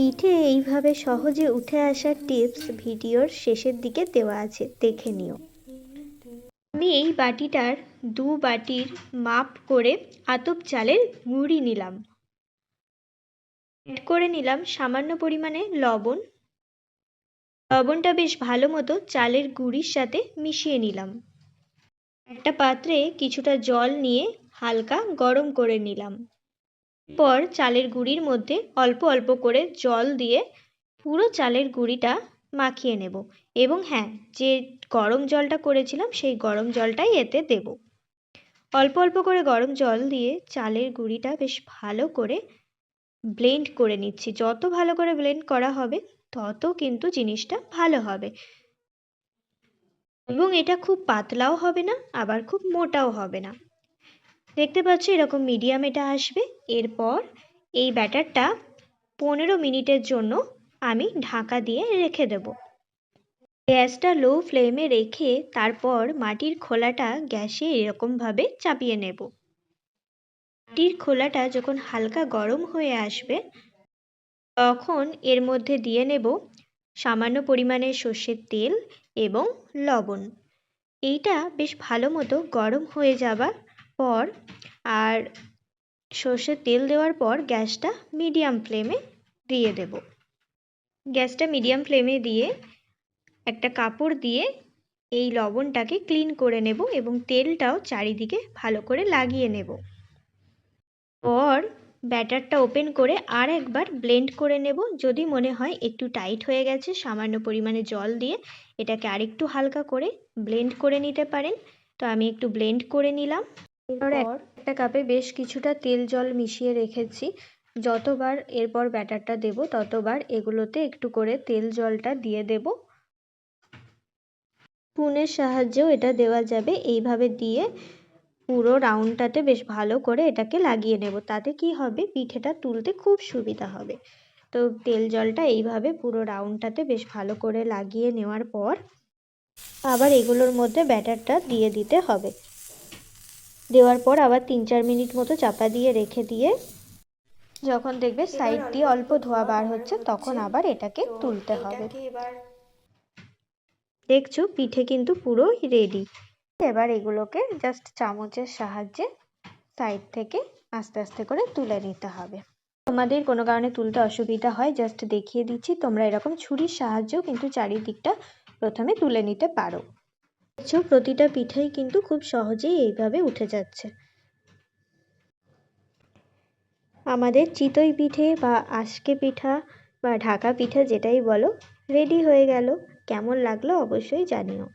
পিঠে এইভাবে সহজে উঠে আসার টিপস ভিডিওর শেষের দিকে দেওয়া আছে, দেখে নিও। আমি এই বাটিটার দু বাটির মাপ করে আতপ চালের গুঁড়ি নিলাম। অ্যাড করে নিলাম সামান্য পরিমাণে লবণ। লবণটা বেশ ভালো মতো চালের গুঁড়ির সাথে মিশিয়ে নিলাম। একটা পাত্রে কিছুটা জল নিয়ে হালকা গরম করে নিলাম। পর চালের গুঁড়ির মধ্যে অল্প অল্প করে জল দিয়ে পুরো চালের গুঁড়িটা মাখিয়ে নেব। এবং হ্যাঁ যে গরম জলটা করেছিলাম, সেই গরম জলটাই এতে দেব। অল্প অল্প করে গরম জল দিয়ে চালের গুঁড়িটা বেশ ভালো করে ব্লেন্ড করে নিচ্ছি। যত ভালো করে ব্লেন্ড করা হবে, তত কিন্তু জিনিসটা ভালো হবে। এবং এটা খুব পাতলাও হবে না, আবার খুব মোটাও হবে না। দেখতে পাচ্ছ এরকম মিডিয়াম এটা আসবে। এরপর এই ব্যাটারটা পনেরো মিনিটের জন্য আমি ঢাকা দিয়ে রেখে দেব। গ্যাসটা লো ফ্লেমে রেখে তারপর মাটির খোলাটা গ্যাসে এরকমভাবে চাপিয়ে নেব। মাটির খোলাটা যখন হালকা গরম হয়ে আসবে, তখন এর মধ্যে দিয়ে নেব সামান্য পরিমাণে সর্ষের তেল এবং লবণ। এইটা বেশ ভালো মতো গরম হয়ে যাবার পর আর সর্ষের তেল দেওয়ার পর গ্যাসটা মিডিয়াম ফ্লেমে দিয়ে দেব। গ্যাসটা মিডিয়াম ফ্লেমে দিয়ে একটা কাপড় দিয়ে এই লবণটাকে ক্লিন করে নেব এবং তেলটাও চারিদিকে ভালো করে লাগিয়ে নেব। পর ব্যাটারটা ওপেন করে আর একবার ব্লেন্ড করে নেব। যদি মনে হয় একটু টাইট হয়ে গেছে, সামান্য পরিমাণে জল দিয়ে এটাকে আরেকটু হালকা করে ব্লেন্ড করে নিতে পারেন। তো আমি একটু ব্লেন্ড করে নিলাম। এরপর একটা কাপে বেশ কিছুটা তেল জল মিশিয়ে রেখেছি। যতবার এরপর ব্যাটারটা দেব ততবার এগুলোতে একটু করে তেল জলটা দিয়ে দেব। স্পুনের সাহায্যেও এটা দেওয়া যাবে। এইভাবে দিয়ে পুরো রাউন্ডটাতে বেশ ভালো করে এটাকে লাগিয়ে নেব। তাতে কি হবে? পিঠেটা তুলতে খুব সুবিধা হবে। তো তেল জলটা এইভাবে পুরো রাউন্ডটাতে বেশ ভালো করে লাগিয়ে নেওয়ার পর আবার এগুলোর মধ্যে ব্যাটারটা দিয়ে দিতে হবে। দেওয়ার পর আবার তিন চার মিনিট মতো চাপা দিয়ে রেখে দিয়ে যখন দেখবে সাইড দিয়ে অল্প ধোয়া বার হচ্ছে তখন আবার এটাকে তুলতে হবে। দেখছ পিঠে কিন্তু পুরো রেডি এবার এগুলোকে জাস্ট চামচের সাহায্যে সাইড থেকে আস্তে আস্তে করে তুলে নিতে হবে। তোমাদের কোনো কারণে তুলতে অসুবিধা হয় জাস্ট দেখিয়ে দিচ্ছি। তোমরা এরকম ছুরির সাহায্যেও কিন্তু চারিদিকটা প্রথমে তুলে নিতে পারো। দেখছ প্রতিটা পিঠাই কিন্তু খুব সহজেই এইভাবে উঠে যাচ্ছে। আমাদের চিতই পিঠে বা আশকে পিঠা বা ঢাকা পিঠা যেটাই বলো রেডি হয়ে গেল। কেমন লাগল অবশ্যই জানিও।